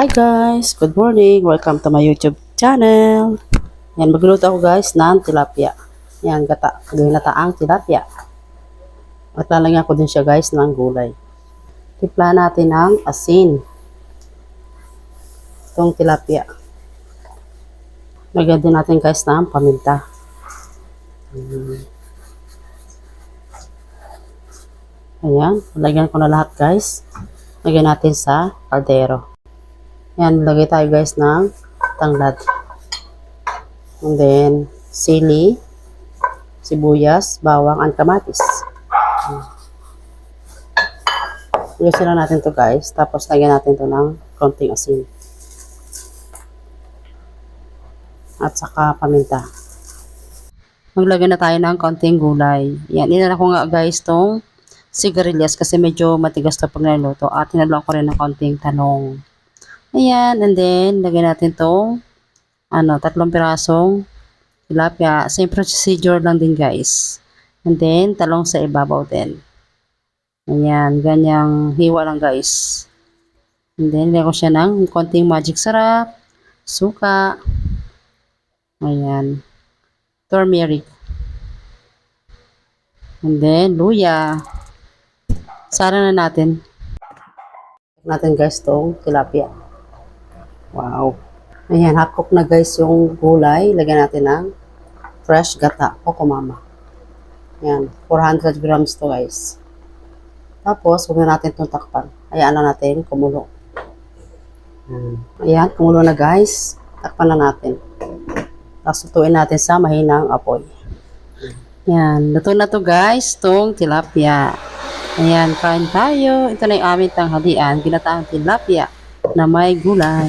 Hi guys! Good morning! Welcome to my YouTube channel! Yan, magluto ako guys ng tilapia. Yan, gata, ginataang tilapia. At lalagyan ko din siya guys ng gulay. Tipla natin ng asin. Itong tilapia. Lagyan din natin guys ng paminta. Ayan, lagyan ko na lahat guys. Lagyan natin sa kaldero. Yan, lagay tayo guys ng tanglad. And then, sili, sibuyas, bawang, and kamatis. Iusin lang natin to guys. Tapos, lagyan natin to ng konting asin. At saka paminta. Maglagay na tayo ng konting gulay. Yan, inala ko nga guys tong sigarilyas kasi medyo matigas to pag niluto. At hinaluan ko rin ng konting tanong. Ayan, and then, lagyan natin tong ano, tatlong pirasong tilapia. Same procedure lang din guys. And then, talong sa ibabaw din. Ayan, ganyang hiwa lang guys. And then, lagyan ko siya ng konting magic sarap, suka, ayan, turmeric, and then, luya. Sara na natin. natin guys tong tilapia. Wow. Ayan, hakok na guys yung gulay. Lagyan natin ng fresh gata o kumama. Ayan, 400 grams to guys. Tapos, huwag na natin itong takpan. Hayaan na natin kumulo. Ayan. Kumulo na guys. Takpan na natin. Tapos, tutuin natin sa mahinang apoy. Ayan, luto na to guys, tong tilapia. Ayan, kain tayo. Ito na yung aming tanghalian, ginataang tilapia na may gulay.